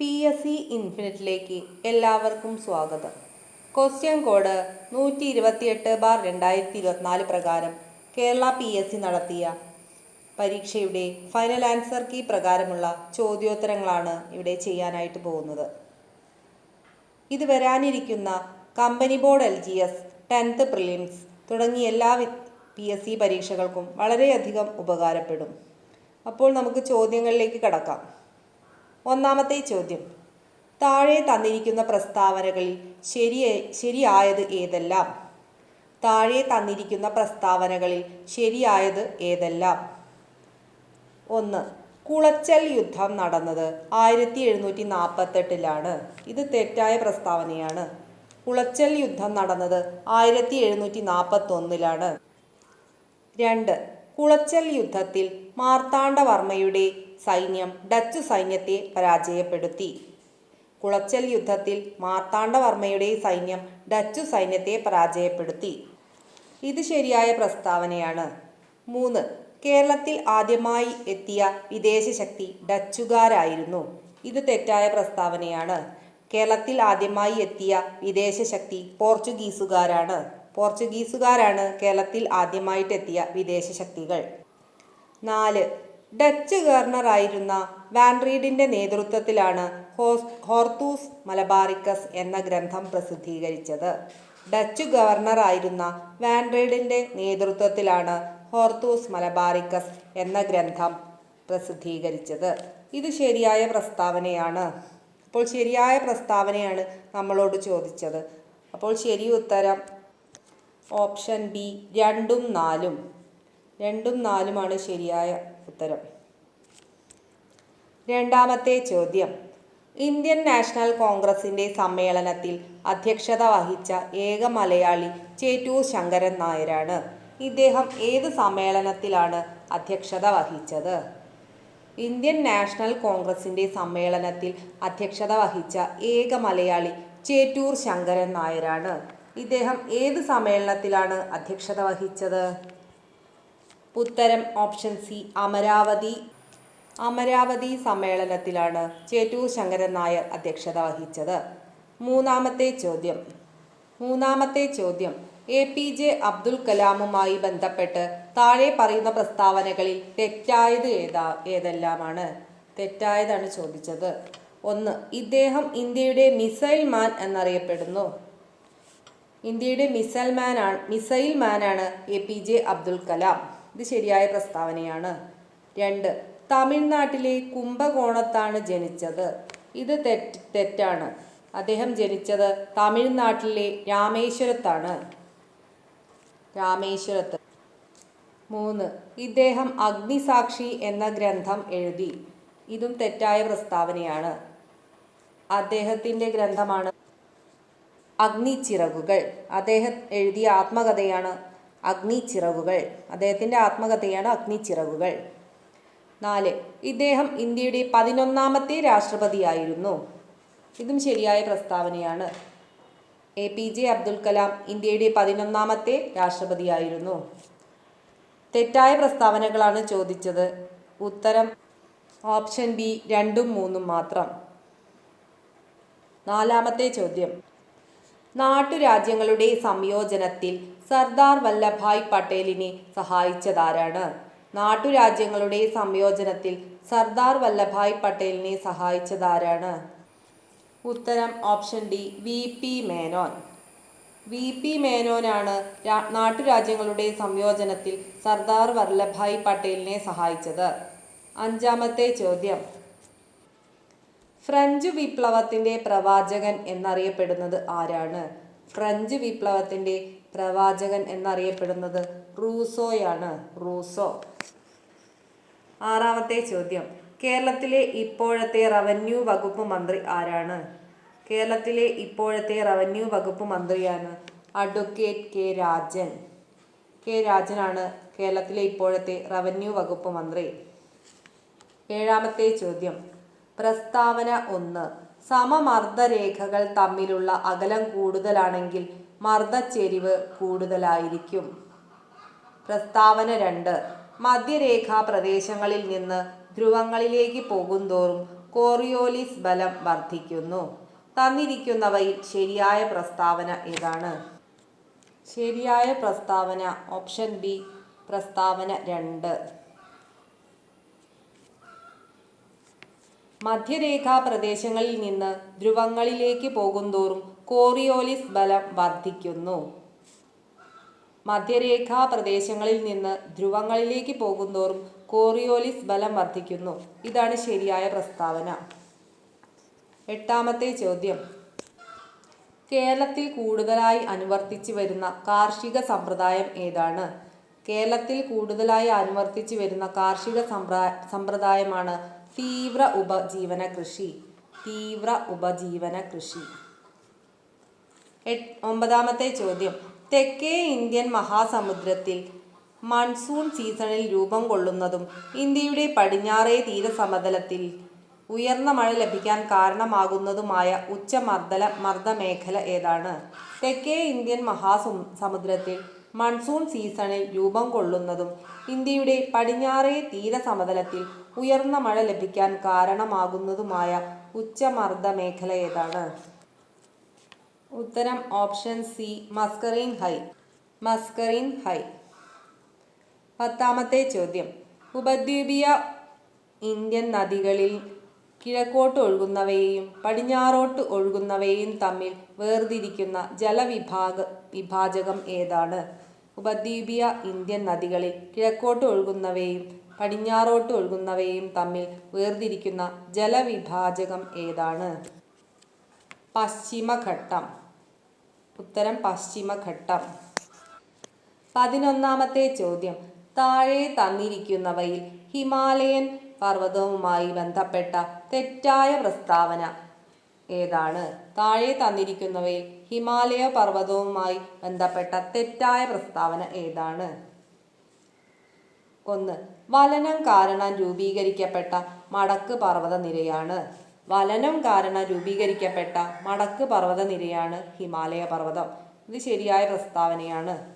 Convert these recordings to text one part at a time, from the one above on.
P S C ഇൻഫിനിറ്റിലേക്ക് എല്ലാവർക്കും സ്വാഗതം. Question code നൂറ്റി ഇരുപത്തിയെട്ട് ബാർ രണ്ടായിരത്തി ഇരുപത്തിനാല് പ്രകാരം കേരള പി എസ് സി നടത്തിയ പരീക്ഷയുടെ ഫൈനൽ ആൻസർ കീ പ്രകാരമുള്ള ചോദ്യോത്തരങ്ങളാണ് ഇവിടെ ചെയ്യാനായിട്ട് പോകുന്നത്. ഇത് വരാനിരിക്കുന്ന company board L G S tenth prelims തുടങ്ങിയ എല്ലാ പി എസ് സി പരീക്ഷകൾക്കും വളരെയധികം ഉപകാരപ്പെടും. അപ്പോൾ നമുക്ക് ചോദ്യങ്ങളിലേക്ക് കടക്കാം. ഒന്നാമത്തെ ചോദ്യം. താഴെ തന്നിരിക്കുന്ന പ്രസ്താവനകളിൽ ശരി ശരിയായത് ഏതെല്ലാം? താഴെ തന്നിരിക്കുന്ന പ്രസ്താവനകളിൽ ശരിയായത് ഏതെല്ലാം? ഒന്ന് കുളച്ചൽ യുദ്ധം നടന്നത് ആയിരത്തി എഴുന്നൂറ്റി നാൽപ്പത്തെട്ടിലാണ് ഇത് തെറ്റായ പ്രസ്താവനയാണ്. കുളച്ചൽ യുദ്ധം നടന്നത് ആയിരത്തി എഴുന്നൂറ്റി നാൽപ്പത്തൊന്നിലാണ് രണ്ട് കുളച്ചൽ യുദ്ധത്തിൽ മാർത്താണ്ഡവർമ്മയുടെ സൈന്യം ഡച്ചു സൈന്യത്തെ പരാജയപ്പെടുത്തി. കുളച്ചൽ യുദ്ധത്തിൽ മാർത്താണ്ഡവർമ്മയുടെ സൈന്യം ഡച്ചു സൈന്യത്തെ പരാജയപ്പെടുത്തി. ഇത് ശരിയായ പ്രസ്താവനയാണ്. മൂന്ന്. കേരളത്തിൽ ആദ്യമായി എത്തിയ വിദേശ ശക്തി ഡച്ചുകാരായിരുന്നു. ഇത് തെറ്റായ പ്രസ്താവനയാണ്. കേരളത്തിൽ ആദ്യമായി എത്തിയ വിദേശ ശക്തി പോർച്ചുഗീസുകാരാണ്. പോർച്ചുഗീസുകാരാണ് കേരളത്തിൽ ആദ്യമായിട്ടെത്തിയ വിദേശ ശക്തികൾ. നാല്. ഡച്ച് ഗവർണറായിരുന്ന വാൻറീഡിന്റെ നേതൃത്വത്തിലാണ് ഹോർത്തൂസ് മലബാറിക്കസ് എന്ന ഗ്രന്ഥം പ്രസിദ്ധീകരിച്ചത്. ഡച്ച് ഗവർണറായിരുന്ന വാൻറീഡിന്റെ നേതൃത്വത്തിലാണ് ഹോർത്തൂസ് മലബാറിക്കസ് എന്ന ഗ്രന്ഥം പ്രസിദ്ധീകരിച്ചത്. ഇത് ശരിയായ പ്രസ്താവനയാണ്. അപ്പോൾ ശരിയായ പ്രസ്താവനയാണ് നമ്മളോട് ചോദിച്ചത്. അപ്പോൾ ശരി ഉത്തരം ഓപ്ഷൻ ബി രണ്ടും നാലും. രണ്ടും നാലുമാണ് ശരിയായ ഉത്തരം. രണ്ടാമത്തെ ചോദ്യം. ഇന്ത്യൻ നാഷണൽ കോൺഗ്രസിന്റെ സമ്മേളനത്തിൽ അധ്യക്ഷത വഹിച്ച ഏക മലയാളി ചേറ്റൂർ ശങ്കരൻ നായരാണ്. ഇദ്ദേഹം ഏത് സമ്മേളനത്തിലാണ് അധ്യക്ഷത വഹിച്ചത്? ഇന്ത്യൻ നാഷണൽ കോൺഗ്രസിന്റെ സമ്മേളനത്തിൽ അധ്യക്ഷത വഹിച്ച ഏക മലയാളി ചേറ്റൂർ ശങ്കരൻ നായരാണ്. ഇദ്ദേഹം ഏത് സമ്മേളനത്തിലാണ് അധ്യക്ഷത വഹിച്ചത്? ഉത്തരം ഓപ്ഷൻ സി അമരാവതി. അമരാവതി സമ്മേളനത്തിലാണ് ചേറ്റൂർ ശങ്കരൻ നായർ അധ്യക്ഷത വഹിച്ചത്. മൂന്നാമത്തെ ചോദ്യം. മൂന്നാമത്തെ ചോദ്യം. എ പി ജെ അബ്ദുൽ കലാമുമായി ബന്ധപ്പെട്ട് താഴെ പറയുന്ന പ്രസ്താവനകളിൽ തെറ്റായത് ഏതാ ഏതെല്ലാമാണ്? തെറ്റായതാണ് ചോദിച്ചത്. ഒന്ന് ഇദ്ദേഹം ഇന്ത്യയുടെ മിസൈൽ മാൻ എന്നറിയപ്പെടുന്നു. ഇന്ത്യയുടെ മിസൈൽ മാനാണ് missile മാനാണ് A P J Abdul Kalam. ഇത് ശരിയായ പ്രസ്താവനയാണ്. രണ്ട് തമിഴ്നാട്ടിലെ കുംഭകോണത്താണ് ജനിച്ചത്. ഇത് തെറ്റ് തെറ്റാണ്. അദ്ദേഹം ജനിച്ചത് തമിഴ്നാട്ടിലെ രാമേശ്വരത്താണ്. രാമേശ്വരത്ത്. മൂന്ന് ഇദ്ദേഹം അഗ്നിസാക്ഷി എന്ന ഗ്രന്ഥം എഴുതി. ഇതും തെറ്റായ പ്രസ്താവനയാണ്. അദ്ദേഹത്തിന്റെ ഗ്രന്ഥമാണ് അഗ്നിച്ചിറകുകൾ. അദ്ദേഹം എഴുതിയ ആത്മകഥയാണ് അഗ്നിച്ചിറകുകൾ. അദ്ദേഹത്തിന്റെ ആത്മകഥയാണ് അഗ്നി ചിറകുകൾ നാല് ഇദ്ദേഹം ഇന്ത്യയുടെ പതിനൊന്നാമത്തെ രാഷ്ട്രപതിയായിരുന്നു. ഇതും ശരിയായ പ്രസ്താവനയാണ്. A P J Abdul Kalam ഇന്ത്യയുടെ പതിനൊന്നാമത്തെ രാഷ്ട്രപതിയായിരുന്നു. തെറ്റായ പ്രസ്താവനകളാണ് ചോദിച്ചത്. ഉത്തരം ഓപ്ഷൻ ബി രണ്ടും മൂന്നും മാത്രം. നാലാമത്തെ ചോദ്യം. നാട്ടുരാജ്യങ്ങളുടെ സംയോജനത്തിൽ സർദാർ വല്ലഭായ് പട്ടേലിനെ സഹായിച്ചതാരാണ്? നാട്ടുരാജ്യങ്ങളുടെ സംയോജനത്തിൽ സർദാർ വല്ലഭായ് പട്ടേലിനെ സഹായിച്ചതാരാണ്? ഉത്തരം option D V P Menon. V P മേനോനാണ് നാട്ടുരാജ്യങ്ങളുടെ സംയോജനത്തിൽ സർദാർ വല്ലഭായ് പട്ടേലിനെ സഹായിച്ചത്. അഞ്ചാമത്തെ ചോദ്യം. ഫ്രഞ്ച് വിപ്ലവത്തിന്റെ പ്രവാചകൻ എന്നറിയപ്പെടുന്നത് ആരാണ്? ഫ്രഞ്ച് വിപ്ലവത്തിന്റെ പ്രവാചകൻ എന്നറിയപ്പെടുന്നത് റൂസോയാണ്. റൂസോ. ആറാമത്തെ ചോദ്യം. കേരളത്തിലെ ഇപ്പോഴത്തെ റവന്യൂ വകുപ്പ് മന്ത്രി ആരാണ്? കേരളത്തിലെ ഇപ്പോഴത്തെ റവന്യൂ വകുപ്പ് മന്ത്രിയാണ് അഡ്വക്കേറ്റ് കെ രാജൻ. കെ രാജനാണ് കേരളത്തിലെ ഇപ്പോഴത്തെ റവന്യൂ വകുപ്പ് മന്ത്രി. ഏഴാമത്തെ ചോദ്യം. പ്രസ്താവന ഒന്ന്. സമമർദ്ദരേഖകൾ തമ്മിലുള്ള അകലം കൂടുതലാണെങ്കിൽ മർദ്ദച്ചെരിവ് കൂടുതലായിരിക്കും. പ്രസ്താവന രണ്ട്. മധ്യരേഖാ പ്രദേശങ്ങളിൽ നിന്ന് ധ്രുവങ്ങളിലേക്ക് പോകുന്തോറും കോറിയോലിസ് ബലം വർദ്ധിക്കുന്നു. തന്നിരിക്കുന്നവയിൽ ശരിയായ പ്രസ്താവന ഏതാണ്? ശരിയായ പ്രസ്താവന ഓപ്ഷൻ ബി പ്രസ്താവന രണ്ട്. മധ്യരേഖാ പ്രദേശങ്ങളിൽ നിന്ന് ധ്രുവങ്ങളിലേക്ക് പോകുന്തോറും കോറിയോലിസ് ബലം വർദ്ധിക്കുന്നു. മധ്യരേഖാ പ്രദേശങ്ങളിൽ നിന്ന് ധ്രുവങ്ങളിലേക്ക് പോകുന്തോറും കോറിയോലിസ് ബലം വർദ്ധിക്കുന്നു. ഇതാണ് ശരിയായ പ്രസ്താവന. എട്ടാമത്തെ ചോദ്യം. കേരളത്തിൽ കൂടുതലായി അനുവർത്തിച്ചു വരുന്ന കാർഷിക സമ്പ്രദായം ഏതാണ്? കേരളത്തിൽ കൂടുതലായി അനുവർത്തിച്ചു വരുന്ന കാർഷിക സമ്പ്ര സമ്പ്രദായമാണ് തീവ്ര ഉപജീവന കൃഷി. തീവ്ര ഉപജീവന കൃഷി. ഒമ്പതാമത്തെ ചോദ്യം. തെക്കേ ഇന്ത്യൻ മഹാസമുദ്രത്തിൽ മൺസൂൺ സീസണിൽ രൂപം കൊള്ളുന്നതും ഇന്ത്യയുടെ പടിഞ്ഞാറേ തീരസമതലത്തിൽ ഉയർന്ന മഴ ലഭിക്കാൻ കാരണമാകുന്നതുമായ ഉച്ചമർദ്ദല മർദ്ദമേഖല ഏതാണ്? തെക്കേ ഇന്ത്യൻ മഹാസമു സമുദ്രത്തിൽ മൺസൂൺ സീസണിൽ രൂപം കൊള്ളുന്നതും ഇന്ത്യയുടെ പടിഞ്ഞാറേ തീരസമതലത്തിൽ ഉയർന്ന മഴ ലഭിക്കാൻ കാരണമാകുന്നതുമായ ഉച്ചമർദ്ദ ഏതാണ്? ഉത്തരം option C Mascarene high. Mascarene high. പത്താമത്തെ ചോദ്യം. ഉപദ്വീപീയ ഇന്ത്യൻ നദികളിൽ കിഴക്കോട്ട് ഒഴുകുന്നവയെയും പടിഞ്ഞാറോട്ട് ഒഴുകുന്നവയെയും തമ്മിൽ വേർതിരിക്കുന്ന ജലവിഭാഗ വിഭാജകം ഏതാണ്? ഉപദ്വീപീയ ഇന്ത്യൻ നദികളിൽ കിഴക്കോട്ട് ഒഴുകുന്നവയും പടിഞ്ഞാറോട്ട് ഒഴുകുന്നവയും തമ്മിൽ വേർതിരിക്കുന്ന ജലവിഭാജകം ഏതാണ്? പശ്ചിമഘട്ടം. ഉത്തരം പശ്ചിമഘട്ടം. പതിനൊന്നാമത്തെ ചോദ്യം. താഴെ തന്നിരിക്കുന്നവയിൽ ഹിമാലയൻ പർവതവുമായി ബന്ധപ്പെട്ട തെറ്റായ പ്രസ്താവന ഏതാണ്? താഴെ തന്നിരിക്കുന്നവയിൽ ഹിമാലയ പർവതവുമായി ബന്ധപ്പെട്ട തെറ്റായ പ്രസ്താവന ഏതാണ്? ഒന്ന്. വലനം കാരണം രൂപീകരിക്കപ്പെട്ട മടക്ക് പർവത നിരയാണ്. വലനം കാരണം രൂപീകരിക്കപ്പെട്ട മടക്ക് പർവത നിരയാണ് ഹിമാലയ പർവതം ഇത് ശരിയായ പ്രസ്താവനയാണ്.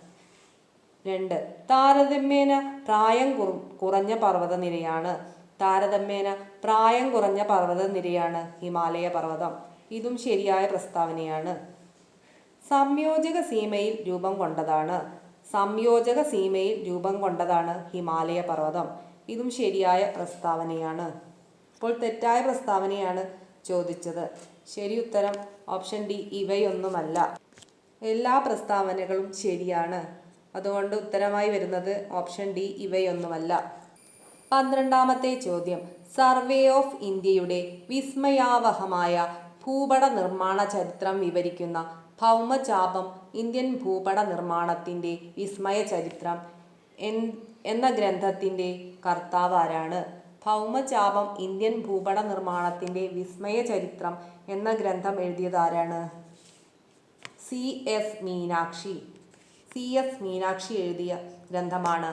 രണ്ട് താരതമ്യേന പ്രായം കുറ- കുറഞ്ഞ പർവത നിരയാണ് താരതമ്യേന പ്രായം കുറഞ്ഞ പർവത നിരയാണ് ഹിമാലയ പർവതം ഇതും ശരിയായ പ്രസ്താവനയാണ്. സംയോജക സീമയിൽ രൂപം കൊണ്ടതാണ്. സംയോജക സീമയിൽ രൂപം കൊണ്ടതാണ് ഹിമാലയ പർവതം ഇതും ശരിയായ പ്രസ്താവനയാണ്. ഇപ്പോൾ തെറ്റായ പ്രസ്താവനയാണ് ചോദിച്ചത്. ശരി ഉത്തരം ഓപ്ഷൻ ഡി ഇവയൊന്നുമല്ല. എല്ലാ പ്രസ്താവനകളും ശരിയാണ്. അതുകൊണ്ട് ഉത്തരമായി വരുന്നത് ഓപ്ഷൻ ഡി ഇവയൊന്നുമല്ല. പന്ത്രണ്ടാമത്തെ ചോദ്യം. സർവേ ഓഫ് ഇന്ത്യയുടെ വിസ്മയാവഹമായ ഭൂപട നിർമ്മാണ ചരിത്രം വിവരിക്കുന്ന ഭൗമചാപം ഇന്ത്യൻ ഭൂപട നിർമ്മാണത്തിന്റെ വിസ്മയ ചരിത്രം എന്ന ഗ്രന്ഥത്തിന്റെ കർത്താവ് ആരാണ് ഭൗമചാപം ഇന്ത്യൻ ഭൂപട നിർമ്മാണത്തിന്റെ വിസ്മയ ചരിത്രം എന്ന ഗ്രന്ഥം എഴുതിയതാരാണ്? C S Meenakshi. C S Meenakshi എഴുതിയ ഗ്രന്ഥമാണ്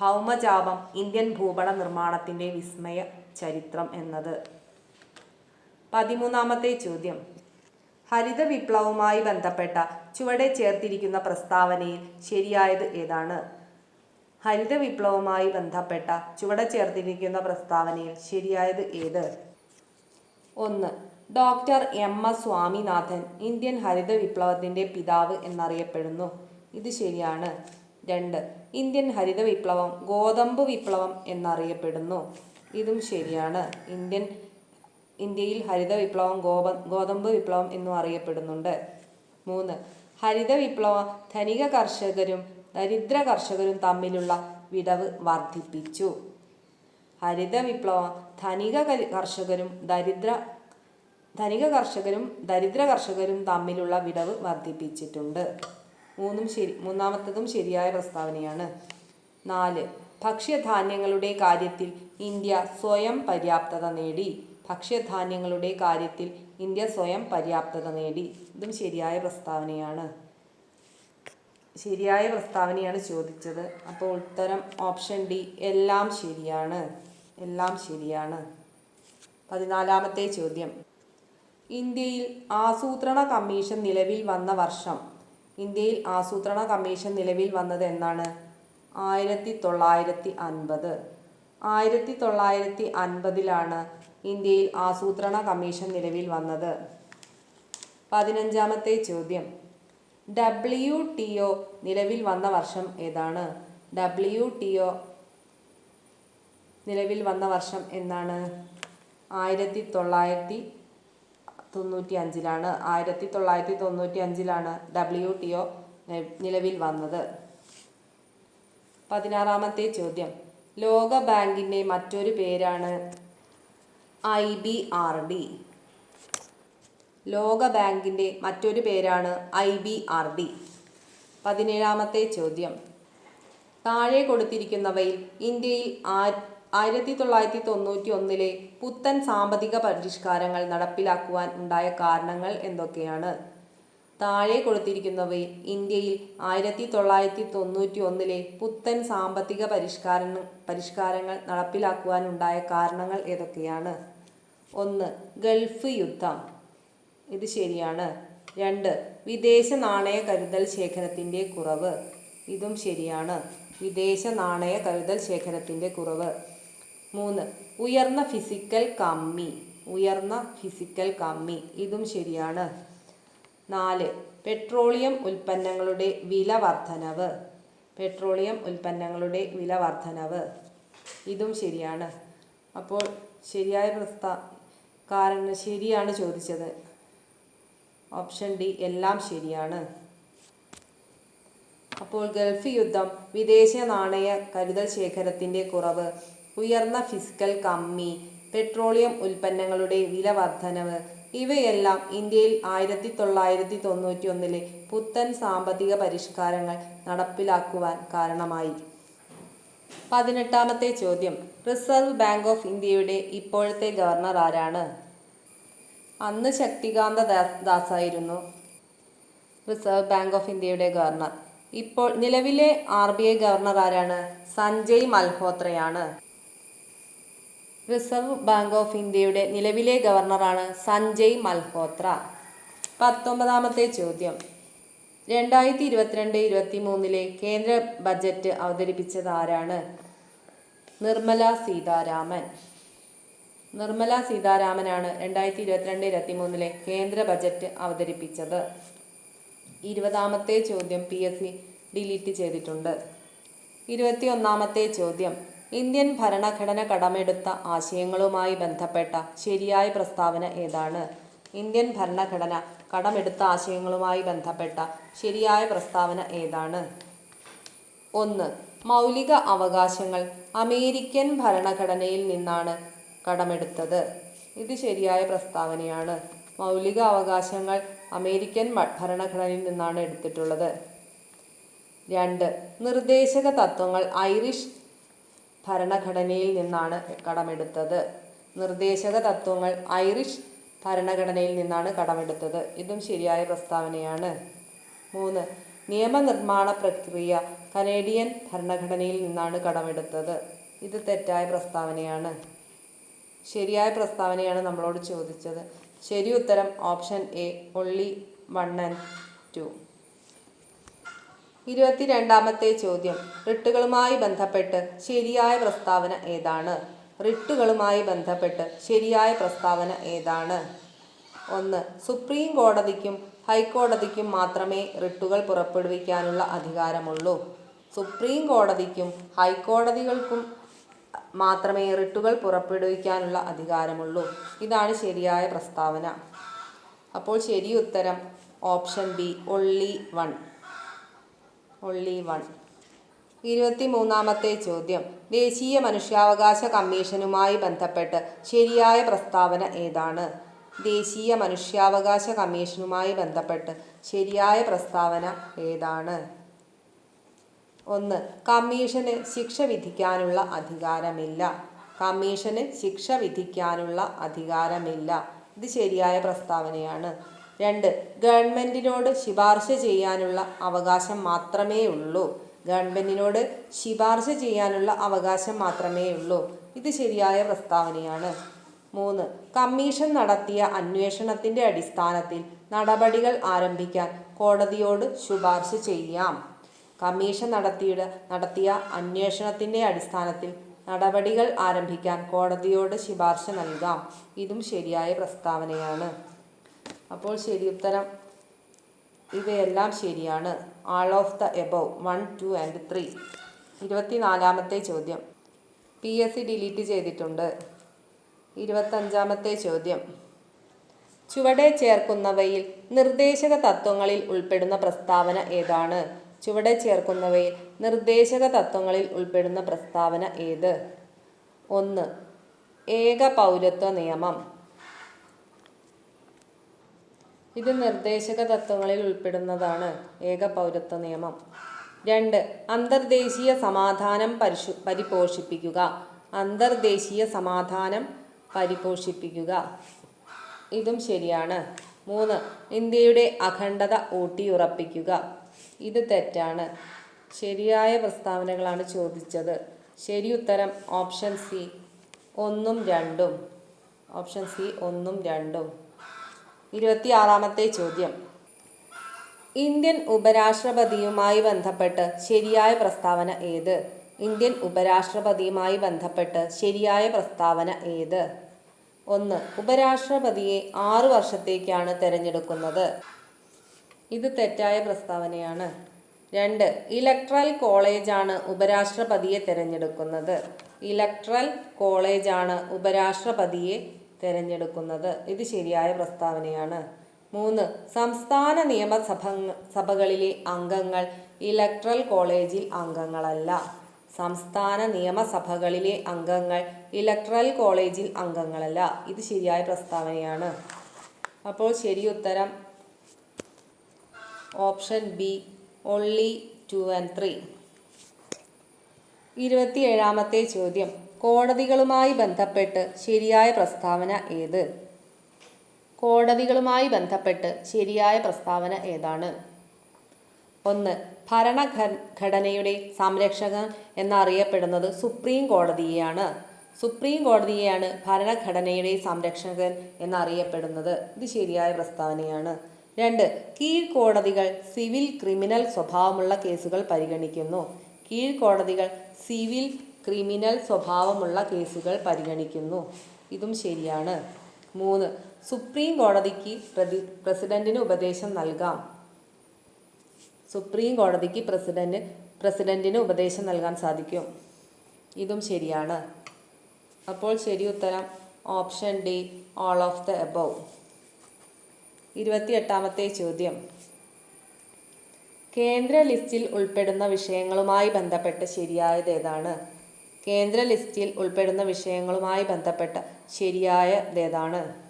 ഭൗമചാപം ഇന്ത്യൻ ഭൂപട നിർമ്മാണത്തിന്റെ വിസ്മയ ചരിത്രം എന്നത്. പതിമൂന്നാമത്തെ ചോദ്യം. ഹരിത വിപ്ലവവുമായി ബന്ധപ്പെട്ട ചുവടെ ചേർത്തിരിക്കുന്ന പ്രസ്താവനയിൽ ശരിയായത് ഏതാണ്? ഹരിത വിപ്ലവവുമായി ബന്ധപ്പെട്ട ചുവടെ ചേർത്തിരിക്കുന്ന പ്രസ്താവനയിൽ ശരിയായത് ഏത്? ഒന്ന് doctor M S Swaminathan Indian ഹരിത വിപ്ലവത്തിന്റെ പിതാവ് എന്നറിയപ്പെടുന്നു. ഇത് ശരിയാണ്. രണ്ട് ഇന്ത്യൻ ഹരിത വിപ്ലവം ഗോതമ്പ് വിപ്ലവം എന്നറിയപ്പെടുന്നു. ഇതും ശരിയാണ്. ഇന്ത്യൻ ഇന്ത്യയിൽ ഹരിത വിപ്ലവം ഗോപ ഗോതമ്പ് വിപ്ലവം എന്നും അറിയപ്പെടുന്നുണ്ട്. മൂന്ന് ഹരിത വിപ്ലവം ധനിക കർഷകരും ദരിദ്ര കർഷകരും തമ്മിലുള്ള വിടവ് വർദ്ധിപ്പിച്ചു. ഹരിത വിപ്ലവം ധനിക കർഷകരും ദരിദ്ര ധനിക കർഷകരും ദരിദ്ര കർഷകരും തമ്മിലുള്ള വിടവ് വർദ്ധിപ്പിച്ചിട്ടുണ്ട്. മൂന്നും ശരി മൂന്നാമത്തതും ശരിയായ പ്രസ്താവനയാണ്. നാല് ഭക്ഷ്യധാന്യങ്ങളുടെ കാര്യത്തിൽ ഇന്ത്യ സ്വയം പര്യാപ്തത നേടി. ഭക്ഷ്യധാന്യങ്ങളുടെ കാര്യത്തിൽ ഇന്ത്യ സ്വയം പര്യാപ്തത നേടി. ഇതും ശരിയായ പ്രസ്താവനയാണ്. ശരിയായ പ്രസ്താവനയാണ് ചോദിച്ചത്. അപ്പോൾ ഉത്തരം ഓപ്ഷൻ ഡി എല്ലാം ശരിയാണ്. എല്ലാം ശരിയാണ്. പതിനാലാമത്തെ ചോദ്യം. ഇന്ത്യയിൽ ആസൂത്രണ കമ്മീഷൻ നിലവിൽ വന്ന വർഷം ഇന്ത്യയിൽ ആസൂത്രണ കമ്മീഷൻ നിലവിൽ വന്നത് എന്നാണ്? ആയിരത്തി തൊള്ളായിരത്തി അൻപത് ആയിരത്തി തൊള്ളായിരത്തി അൻപതിലാണ് ഇന്ത്യയിൽ ആസൂത്രണ കമ്മീഷൻ നിലവിൽ വന്നത്. പതിനഞ്ചാമത്തെ ചോദ്യം. ഡബ്ല്യു ടി ഒ നിലവിൽ വന്ന വർഷം ഏതാണ്? ഡബ്ല്യു ടി ഒ നിലവിൽ വന്ന വർഷം എന്നാണ്? ആയിരത്തി തൊള്ളായിരത്തി തൊണ്ണൂറ്റി അഞ്ചിലാണ് ആയിരത്തി തൊള്ളായിരത്തി തൊണ്ണൂറ്റി അഞ്ചിലാണ് ഡബ്ല്യു ടി ഒ നിലവിൽ വന്നത്. പതിനാറാമത്തെ ചോദ്യം. ലോക ബാങ്കിന്റെ മറ്റൊരു പേരാണ് ഐ ബി ആർ ഡി ലോക ബാങ്കിന്റെ മറ്റൊരു പേരാണ് ഐ ബി ആർ ഡി പതിനേഴാമത്തെ ചോദ്യം. താഴെ കൊടുത്തിരിക്കുന്നവയിൽ ഇന്ത്യയിൽ ആയിരത്തി തൊള്ളായിരത്തി തൊണ്ണൂറ്റി ഒന്നിലെ പുത്തൻ സാമ്പത്തിക പരിഷ്കാരങ്ങൾ നടപ്പിലാക്കുവാൻ ഉണ്ടായ കാരണങ്ങൾ എന്തൊക്കെയാണ്? താഴെ കൊടുത്തിരിക്കുന്നവയിൽ ഇന്ത്യയിൽ ആയിരത്തി തൊള്ളായിരത്തി തൊണ്ണൂറ്റി ഒന്നിലെ പുത്തൻ സാമ്പത്തിക പരിഷ്കാര പരിഷ്കാരങ്ങൾ നടപ്പിലാക്കുവാൻ ഉണ്ടായ കാരണങ്ങൾ ഏതൊക്കെയാണ്? ഒന്ന് ഗൾഫ് യുദ്ധം. ഇത് ശരിയാണ്. രണ്ട് വിദേശ നാണയ കരുതൽ ശേഖരത്തിന്റെ കുറവ്. ഇതും ശരിയാണ്. വിദേശ നാണയ കരുതൽ ശേഖരത്തിന്റെ കുറവ്. മൂന്ന് ഉയർന്ന ഫിസിക്കൽ കമ്മി. ഉയർന്ന ഫിസിക്കൽ കമ്മി. ഇതും ശരിയാണ്. നാല് പെട്രോളിയം ഉൽപ്പന്നങ്ങളുടെ വില വർധനവ്. പെട്രോളിയം ഉൽപ്പന്നങ്ങളുടെ വില വർധനവ്. ഇതും ശരിയാണ്. അപ്പോൾ ശരിയായ പ്രസ്താ കാരണം ശരിയാണ് ചോദിച്ചത്. ഓപ്ഷൻ ഡി എല്ലാം ശരിയാണ്. അപ്പോൾ ഗൾഫ് യുദ്ധം വിദേശ നാണയ കരുതൽ ശേഖരത്തിന്റെ കുറവ് ഉയർന്ന ഫിസിക്കൽ കമ്മി പെട്രോളിയം ഉൽപ്പന്നങ്ങളുടെ വില വർധനവ് ഇവയെല്ലാം ഇന്ത്യയിൽ ആയിരത്തി തൊള്ളായിരത്തി തൊണ്ണൂറ്റി ഒന്നിലെ പുത്തൻ സാമ്പത്തിക പരിഷ്കാരങ്ങൾ നടപ്പിലാക്കുവാൻ കാരണമായി. പതിനെട്ടാമത്തെ ചോദ്യം. റിസർവ് ബാങ്ക് ഓഫ് ഇന്ത്യയുടെ ഇപ്പോഴത്തെ ഗവർണർ ആരാണ്? അന്ന് ശക്തികാന്ത ദാസ് ദാസായിരുന്നു റിസർവ് ബാങ്ക് ഓഫ് ഇന്ത്യയുടെ ഗവർണർ. ഇപ്പോൾ നിലവിലെ ആർ ബി ഐ ഗവർണർ ആരാണ്? സഞ്ജയ് മൽഹോത്രയാണ്. റിസർവ് ബാങ്ക് ഓഫ് ഇന്ത്യയുടെ നിലവിലെ ഗവർണറാണ് സഞ്ജയ് മൽഹോത്ര. പത്തൊമ്പതാമത്തെ ചോദ്യം. രണ്ടായിരത്തി ഇരുപത്തിരണ്ട് ഇരുപത്തി മൂന്നിലെ കേന്ദ്ര ബജറ്റ് അവതരിപ്പിച്ചത് ആരാണ്? നിർമ്മല സീതാരാമൻ. നിർമ്മല സീതാരാമനാണ് രണ്ടായിരത്തി ഇരുപത്തിരണ്ട് ഇരുപത്തി മൂന്നിലെ കേന്ദ്ര ബജറ്റ് അവതരിപ്പിച്ചത്. ഇരുപതാമത്തെ ചോദ്യം പി എസ് സി ഡിലീറ്റ് ചെയ്തിട്ടുണ്ട്. ഇരുപത്തി ഒന്നാമത്തെ ചോദ്യം ഇന്ത്യൻ ഭരണഘടന കടമെടുത്ത ആശയങ്ങളുമായി ബന്ധപ്പെട്ട ശരിയായ പ്രസ്താവന ഏതാണ്? ഇന്ത്യൻ ഭരണഘടന കടമെടുത്ത ആശയങ്ങളുമായി ബന്ധപ്പെട്ട ശരിയായ പ്രസ്താവന ഏതാണ്? ഒന്ന് മൗലിക അവകാശങ്ങൾ അമേരിക്കൻ ഭരണഘടനയിൽ നിന്നാണ് കടമെടുത്തത്. ഇത് ശരിയായ പ്രസ്താവനയാണ്. മൗലിക അവകാശങ്ങൾ അമേരിക്കൻ ഭരണഘടനയിൽ നിന്നാണ് എടുത്തിട്ടുള്ളത്. രണ്ട് നിർദ്ദേശക തത്വങ്ങൾ ഐറിഷ് ഭരണഘടനയിൽ നിന്നാണ് കടമെടുത്തത്. നിർദ്ദേശക തത്വങ്ങൾ ഐറിഷ് ഭരണഘടനയിൽ നിന്നാണ് കടമെടുത്തത്. ഇതും ശരിയായ പ്രസ്താവനയാണ്. മൂന്ന് നിയമനിർമ്മാണ പ്രക്രിയ കനേഡിയൻ ഭരണഘടനയിൽ നിന്നാണ് കടമെടുത്തത്. ഇത് തെറ്റായ പ്രസ്താവനയാണ്. ശരിയായ പ്രസ്താവനയാണ് നമ്മളോട് ചോദിച്ചത്. ശരി ഉത്തരം option A only one and two ഇരുപത്തിരണ്ടാമത്തെ ചോദ്യം. റിട്ടുകളുമായി ബന്ധപ്പെട്ട് ശരിയായ പ്രസ്താവന ഏതാണ്? റിട്ടുകളുമായി ബന്ധപ്പെട്ട് ശരിയായ പ്രസ്താവന ഏതാണ്? ഒന്ന് സുപ്രീം കോടതിക്കും ഹൈക്കോടതിക്കും മാത്രമേ റിട്ടുകൾ പുറപ്പെടുവിക്കാനുള്ള അധികാരമുള്ളൂ. സുപ്രീം കോടതിക്കും ഹൈക്കോടതികൾക്കും മാത്രമേ റിട്ടുകൾ പുറപ്പെടുവിക്കാനുള്ള അധികാരമുള്ളൂ. ഇതാണ് ശരിയായ പ്രസ്താവന. അപ്പോൾ ശരി ഉത്തരം. Option B only one only one ഇരുപത്തി മൂന്നാമത്തെ ചോദ്യം. ദേശീയ മനുഷ്യാവകാശ കമ്മീഷനുമായി ബന്ധപ്പെട്ട് ശരിയായ പ്രസ്താവന ഏതാണ്? ദേശീയ മനുഷ്യാവകാശ കമ്മീഷനുമായി ബന്ധപ്പെട്ട് ശരിയായ പ്രസ്താവന ഏതാണ്? ഒന്ന് കമ്മീഷന് ശിക്ഷ വിധിക്കാനുള്ള അധികാരമില്ല. കമ്മീഷന് ശിക്ഷ വിധിക്കാനുള്ള അധികാരമില്ല. ഇത് ശരിയായ പ്രസ്താവനയാണ്. രണ്ട് ഗവൺമെന്റിനോട് ശുപാർശ ചെയ്യാനുള്ള അവകാശം മാത്രമേ ഉള്ളൂ. ഗവൺമെന്റിനോട് ശുപാർശ ചെയ്യാനുള്ള അവകാശം മാത്രമേ ഉള്ളൂ. ഇത് ശരിയായ പ്രസ്താവനയാണ്. മൂന്ന് കമ്മീഷൻ നടത്തിയ അന്വേഷണത്തിന്റെ അടിസ്ഥാനത്തിൽ നടപടികൾ ആരംഭിക്കാൻ കോടതിയോട് ശുപാർശ ചെയ്യാം. കമ്മീഷൻ നടത്തിയ നടത്തിയ അന്വേഷണത്തിന്റെ അടിസ്ഥാനത്തിൽ നടപടികൾ ആരംഭിക്കാൻ കോടതിയോട് ശുപാർശ നൽകാം. ഇതും ശരിയായ പ്രസ്താവനയാണ്. അപ്പോൾ ശരി ഉത്തരം. ഇവയെല്ലാം ശരിയാണ്. All of the above one two and three ഇരുപത്തിനാലാമത്തെ ചോദ്യം. പി എസ് സി ഡിലീറ്റ് ചെയ്തിട്ടുണ്ട്. ഇരുപത്തഞ്ചാമത്തെ ചോദ്യം. ചുവടെ ചേർക്കുന്നവയിൽ നിർദ്ദേശക തത്വങ്ങളിൽ ഉൾപ്പെടുന്ന പ്രസ്താവന ഏതാണ്? ചുവടെ ചേർക്കുന്നവയിൽ നിർദ്ദേശക തത്വങ്ങളിൽ ഉൾപ്പെടുന്ന പ്രസ്താവന ഏത്? ഒന്ന് ഏക പൗരത്വ നിയമം. ഇത് നിർദ്ദേശക തത്വങ്ങളിൽ ഉൾപ്പെടുന്നതാണ് ഏക പൗരത്വ നിയമം. രണ്ട് അന്തർദേശീയ സമാധാനം പരിശു പരിപോഷിപ്പിക്കുക. അന്തർദേശീയ സമാധാനം പരിപോഷിപ്പിക്കുക. ഇതും ശരിയാണ്. മൂന്ന് ഇന്ത്യയുടെ അഖണ്ഡത ഊട്ടിയുറപ്പിക്കുക. ഇത് തെറ്റാണ്. ശരിയായ പ്രസ്താവനകളാണ് ചോദിച്ചത്. ശരി ഉത്തരം ഓപ്ഷൻ സി ഒന്നും രണ്ടും. ഓപ്ഷൻ സി ഒന്നും രണ്ടും. ഇരുപത്തി ആറാമത്തെ ചോദ്യം. ഇന്ത്യൻ ഉപരാഷ്ട്രപതിയുമായി ബന്ധപ്പെട്ട് ശരിയായ പ്രസ്താവന ഏത്? ഇന്ത്യൻ ഉപരാഷ്ട്രപതിയുമായി ബന്ധപ്പെട്ട് ശരിയായ പ്രസ്താവന ഏത്? ഒന്ന് ഉപരാഷ്ട്രപതിയെ ആറു വർഷത്തേക്കാണ് തിരഞ്ഞെടുക്കുന്നത്. ഇത് തെറ്റായ പ്രസ്താവനയാണ്. രണ്ട് ഇലക്ട്രൽ കോളേജാണ് ഉപരാഷ്ട്രപതിയെ തിരഞ്ഞെടുക്കുന്നത്. ഇലക്ട്രൽ കോളേജാണ് ഉപരാഷ്ട്രപതിയെ തിരഞ്ഞെടുക്കുന്നത്. ഇത് ശരിയായ പ്രസ്താവനയാണ്. മൂന്ന് സംസ്ഥാന നിയമസഭ സഭകളിലെ അംഗങ്ങൾ ഇലക്ട്രൽ കോളേജിൽ അംഗങ്ങളല്ല. സംസ്ഥാന നിയമസഭകളിലെ അംഗങ്ങൾ ഇലക്ട്രൽ കോളേജിൽ അംഗങ്ങളല്ല. ഇത് ശരിയായ പ്രസ്താവനയാണ്. അപ്പോൾ ശരി ഉത്തരം option B only two and three ഇരുപത്തിയേഴാമത്തെ ചോദ്യം. കോടതികളുമായി ബന്ധപ്പെട്ട് ശരിയായ പ്രസ്താവന ഏത്? കോടതികളുമായി ബന്ധപ്പെട്ട് ശരിയായ പ്രസ്താവന ഏതാണ്? ഒന്ന് ഭരണഘടനയുടെ സംരക്ഷകൻ എന്നറിയപ്പെടുന്നത് സുപ്രീം കോടതിയെയാണ്. സുപ്രീം കോടതിയെയാണ് ഭരണഘടനയുടെ സംരക്ഷകൻ എന്നറിയപ്പെടുന്നത്. ഇത് ശരിയായ പ്രസ്താവനയാണ്. രണ്ട് കീഴ്ക്കോടതികൾ സിവിൽ ക്രിമിനൽ സ്വഭാവമുള്ള കേസുകൾ പരിഗണിക്കുന്നു. കീഴ്ക്കോടതികൾ സിവിൽ ക്രിമിനൽ സ്വഭാവമുള്ള കേസുകൾ പരിഗണിക്കുന്നു. ഇതും ശരിയാണ്. മൂന്ന് സുപ്രീം കോടതിക്ക് പ്രതി പ്രസിഡന്റിന് ഉപദേശം നൽകാം. സുപ്രീം കോടതിക്ക് പ്രസിഡന്റ് പ്രസിഡന്റിന് ഉപദേശം നൽകാൻ സാധിക്കും. ഇതും ശരിയാണ്. അപ്പോൾ ശരി ഉത്തരം. Option D all of the above. ഇരുപത്തിയെട്ടാമത്തെ ചോദ്യം. കേന്ദ്ര ലിസ്റ്റിൽ ഉൾപ്പെടുന്ന വിഷയങ്ങളുമായി ബന്ധപ്പെട്ട് ശരിയായത് ഏതാണ്? കേന്ദ്ര ലിസ്റ്റിൽ ഉൾപ്പെടുന്ന വിഷയങ്ങളുമായി ബന്ധപ്പെട്ട ശരിയായതേതാണ്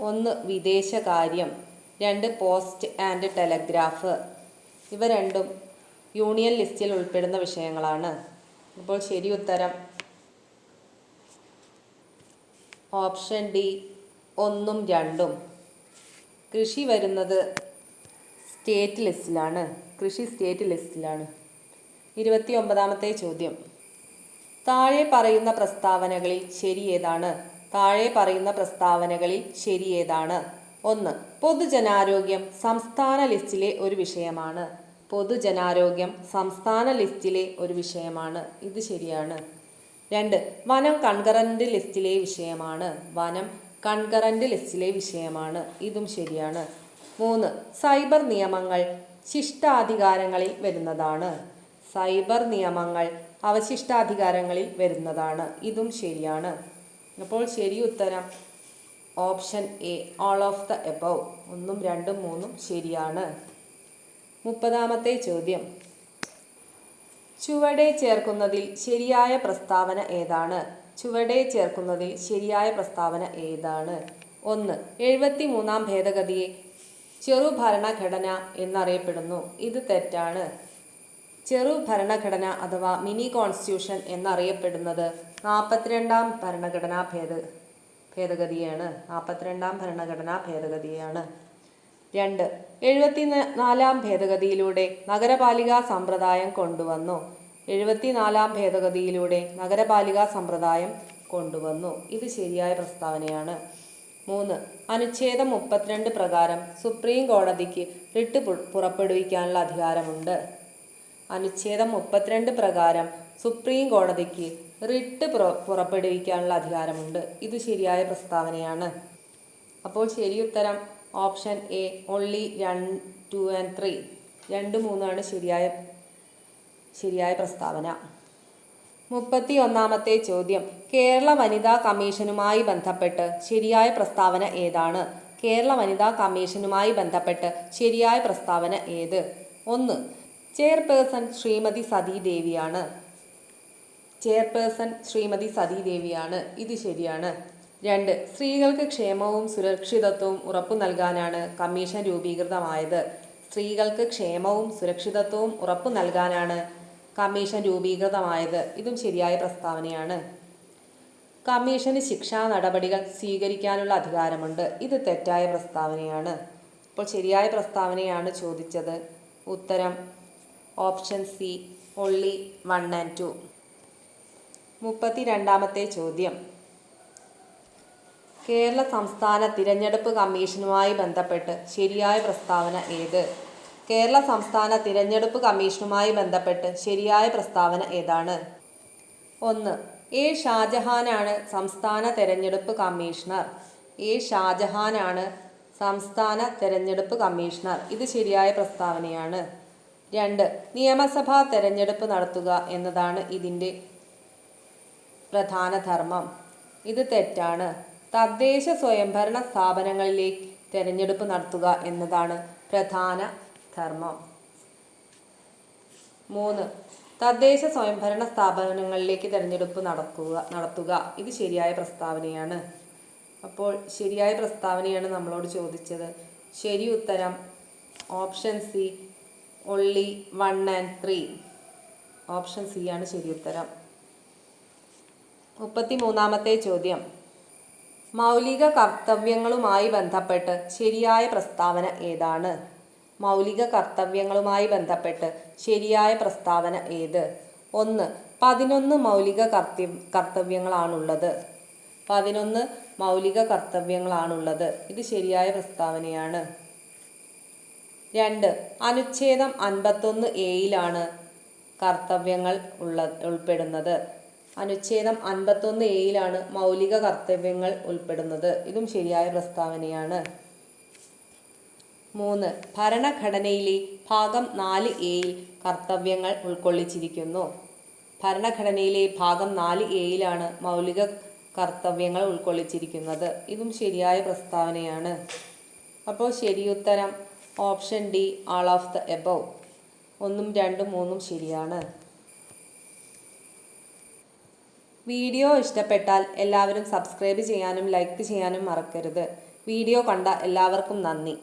ഒന്ന് വിദേശകാര്യം. രണ്ട് പോസ്റ്റ് ആൻഡ് ടെലഗ്രാഫ്. ഇവ രണ്ടും യൂണിയൻ ലിസ്റ്റിൽ ഉൾപ്പെടുന്ന വിഷയങ്ങളാണ്. അപ്പോൾ ശരി ഉത്തരം. ഓപ്ഷൻ ഡി ഒന്നും രണ്ടും. കൃഷി വരുന്നത് സ്റ്റേറ്റ് ലിസ്റ്റിലാണ്. കൃഷി സ്റ്റേറ്റ് ലിസ്റ്റിലാണ്. ഇരുപത്തി ഒമ്പതാമത്തെ ചോദ്യം. താഴെ പറയുന്ന പ്രസ്താവനകളിൽ ശരി ഏതാണ്? താഴെ പറയുന്ന പ്രസ്താവനകളിൽ ശരി ഏതാണ്? ഒന്ന് പൊതുജനാരോഗ്യം സംസ്ഥാന ലിസ്റ്റിലെ ഒരു വിഷയമാണ്. പൊതുജനാരോഗ്യം സംസ്ഥാന ലിസ്റ്റിലെ ഒരു വിഷയമാണ്. ഇത് ശരിയാണ്. രണ്ട് വനം കൺകറന്റ് ലിസ്റ്റിലെ വിഷയമാണ്. വനം കൺകറന്റ് ലിസ്റ്റിലെ വിഷയമാണ്. ഇതും ശരിയാണ്. മൂന്ന് സൈബർ നിയമങ്ങൾ ശിഷ്ടാധികാരങ്ങളിൽ വരുന്നതാണ്. സൈബർ നിയമങ്ങൾ അവശിഷ്ടാധികാരങ്ങളിൽ വരുന്നതാണ്. ഇതും ശരിയാണ്. അപ്പോൾ ശരി ഉത്തരം. Option A all of the above ഒന്നും രണ്ടും മൂന്നും ശരിയാണ്. മുപ്പതാമത്തെ ചോദ്യം. ചുവടെ ചേർക്കുന്നതിൽ ശരിയായ പ്രസ്താവന ഏതാണ്? ചുവടെ ചേർക്കുന്നതിൽ ശരിയായ പ്രസ്താവന ഏതാണ്? ഒന്ന് എഴുപത്തി മൂന്നാം ഭേദഗതിയെ ചെറു ഭരണഘടന എന്നറിയപ്പെടുന്നു. ഇത് തെറ്റാണ്. ചെറു ഭരണഘടന അഥവാ മിനി കോൺസ്റ്റിറ്റ്യൂഷൻ എന്നറിയപ്പെടുന്നത് നാൽപ്പത്തിരണ്ടാം ഭരണഘടനാ ഭേദ ഭേദഗതിയാണ്. നാൽപ്പത്തിരണ്ടാം ഭരണഘടനാ ഭേദഗതിയാണ്. രണ്ട് എഴുപത്തി നാലാം ഭേദഗതിയിലൂടെ നഗരപാലികാ സമ്പ്രദായം കൊണ്ടുവന്നു. എഴുപത്തിനാലാം ഭേദഗതിയിലൂടെ നഗരപാലിക സമ്പ്രദായം കൊണ്ടുവന്നു. ഇത് ശരിയായ പ്രസ്താവനയാണ്. മൂന്ന്. അനുച്ഛേദം മുപ്പത്തിരണ്ട് പ്രകാരം സുപ്രീം കോടതിക്ക് റിട്ട് പുറപ്പെടുവിക്കാനുള്ള അധികാരമുണ്ട്. അനുച്ഛേദം മുപ്പത്തിരണ്ട് പ്രകാരം സുപ്രീം കോടതിക്ക് റിട്ട് പുറ- പുറപ്പെടുവിക്കാനുള്ള അധികാരമുണ്ട്. ഇത് ശരിയായ പ്രസ്താവനയാണ്. അപ്പോൾ ശരി ഉത്തരം ഓപ്ഷൻ എ ഒൺലി രണ്ട് ടു ആൻഡ് ത്രീ രണ്ട് മൂന്നാണ് ശരിയായ ശരിയായ പ്രസ്താവന. മുപ്പത്തി ഒന്നാമത്തെ ചോദ്യം. കേരള വനിതാ കമ്മീഷനുമായി ബന്ധപ്പെട്ട് ശരിയായ പ്രസ്താവന ഏതാണ്? കേരള വനിതാ കമ്മീഷനുമായി ബന്ധപ്പെട്ട് ശരിയായ പ്രസ്താവന ഏത്? ഒന്ന്. ചെയർപേഴ്സൺ ശ്രീമതി സതീ ദേവിയാണ്. ചെയർപേഴ്സൺ ശ്രീമതി സതീ ദേവിയാണ്. ഇത് ശരിയാണ്. രണ്ട്. സ്ത്രീകൾക്ക് ക്ഷേമവും സുരക്ഷിതത്വവും ഉറപ്പു നൽകാനാണ് കമ്മീഷൻ രൂപീകൃതമായത്. സ്ത്രീകൾക്ക് ക്ഷേമവും സുരക്ഷിതത്വവും ഉറപ്പു നൽകാനാണ് കമ്മീഷൻ രൂപീകൃതമായത്. ഇതും ശരിയായ പ്രസ്താവനയാണ്. കമ്മീഷന് ശിക്ഷാ നടപടികൾ സ്വീകരിക്കാനുള്ള അധികാരമുണ്ട്. ഇത് തെറ്റായ പ്രസ്താവനയാണ്. ഇപ്പോൾ ശരിയായ പ്രസ്താവനയാണ് ചോദിച്ചത്. ഉത്തരം option C only one and two മുപ്പത്തി രണ്ടാമത്തെ ചോദ്യം. കേരള സംസ്ഥാന തിരഞ്ഞെടുപ്പ് കമ്മീഷനുമായി ബന്ധപ്പെട്ട് ശരിയായ പ്രസ്താവന ഏത്? കേരള സംസ്ഥാന തിരഞ്ഞെടുപ്പ് കമ്മീഷനുമായി ബന്ധപ്പെട്ട് ശരിയായ പ്രസ്താവന ഏതാണ്? ഒന്ന് എ ഷാജഹാനാണ് സംസ്ഥാന തെരഞ്ഞെടുപ്പ് കമ്മീഷണർ. എ ഷാജഹാനാണ് സംസ്ഥാന തെരഞ്ഞെടുപ്പ് കമ്മീഷണർ. ഇത് ശരിയായ പ്രസ്താവനയാണ്. രണ്ട് നിയമസഭാ തെരഞ്ഞെടുപ്പ് നടത്തുക എന്നതാണ് ഇതിന്റെ പ്രധാന ധർമ്മം. ഇത് തെറ്റാണ്. തദ്ദേശ സ്വയംഭരണ സ്ഥാപനങ്ങളിലേക്ക് തെരഞ്ഞെടുപ്പ് നടത്തുക എന്നതാണ് പ്രധാന ധർമ്മം. മൂന്ന്. തദ്ദേശ സ്വയംഭരണ സ്ഥാപനങ്ങളിലേക്ക് തിരഞ്ഞെടുപ്പ് നടക്കുക നടത്തുക. ഇത് ശരിയായ പ്രസ്താവനയാണ്. അപ്പോൾ ശരിയായ പ്രസ്താവനയാണ് നമ്മളോട് ചോദിച്ചത്. ശരി ഉത്തരം option C only one and three option C ആണ് ശരി ഉത്തരം. മുപ്പത്തി മൂന്നാമത്തെ ചോദ്യം. മൗലിക കർത്തവ്യങ്ങളുമായി ബന്ധപ്പെട്ട് ശരിയായ പ്രസ്താവന ഏതാണ്? മൗലിക കർത്തവ്യങ്ങളുമായി ബന്ധപ്പെട്ട് ശരിയായ പ്രസ്താവന ഏത്? ഒന്ന് പതിനൊന്ന് മൗലിക കർത്തി കർത്തവ്യങ്ങളാണുള്ളത്. പതിനൊന്ന് മൗലിക കർത്തവ്യങ്ങളാണുള്ളത്. ഇത് ശരിയായ പ്രസ്താവനയാണ്. രണ്ട് അനുച്ഛേദം അൻപത്തൊന്ന് എയിലാണ് കർത്തവ്യങ്ങൾ ഉള്ള ഉൾപ്പെടുന്നത്. അനുച്ഛേദം അൻപത്തൊന്ന് എയിലാണ് മൗലിക കർത്തവ്യങ്ങൾ ഉൾപ്പെടുന്നത്. ഇതും ശരിയായ പ്രസ്താവനയാണ്. മൂന്ന്. ഭരണഘടനയിലെ ഭാഗം നാല് എയിൽ കർത്തവ്യങ്ങൾ ഉൾക്കൊള്ളിച്ചിരിക്കുന്നു. ഭരണഘടനയിലെ ഭാഗം നാല് എയിലാണ് മൗലിക കർത്തവ്യങ്ങൾ ഉൾക്കൊള്ളിച്ചിരിക്കുന്നത്. ഇതും ശരിയായ പ്രസ്താവനയാണ്. അപ്പോൾ ശരിയുത്തരം option D all of the above ഒന്നും രണ്ടും മൂന്നും ശരിയാണ്. വീഡിയോ ഇഷ്ടപ്പെട്ടാൽ എല്ലാവരും സബ്സ്ക്രൈബ് ചെയ്യാനും ലൈക്ക് ചെയ്യാനും മറക്കരുത്. വീഡിയോ കണ്ട എല്ലാവർക്കും നന്ദി.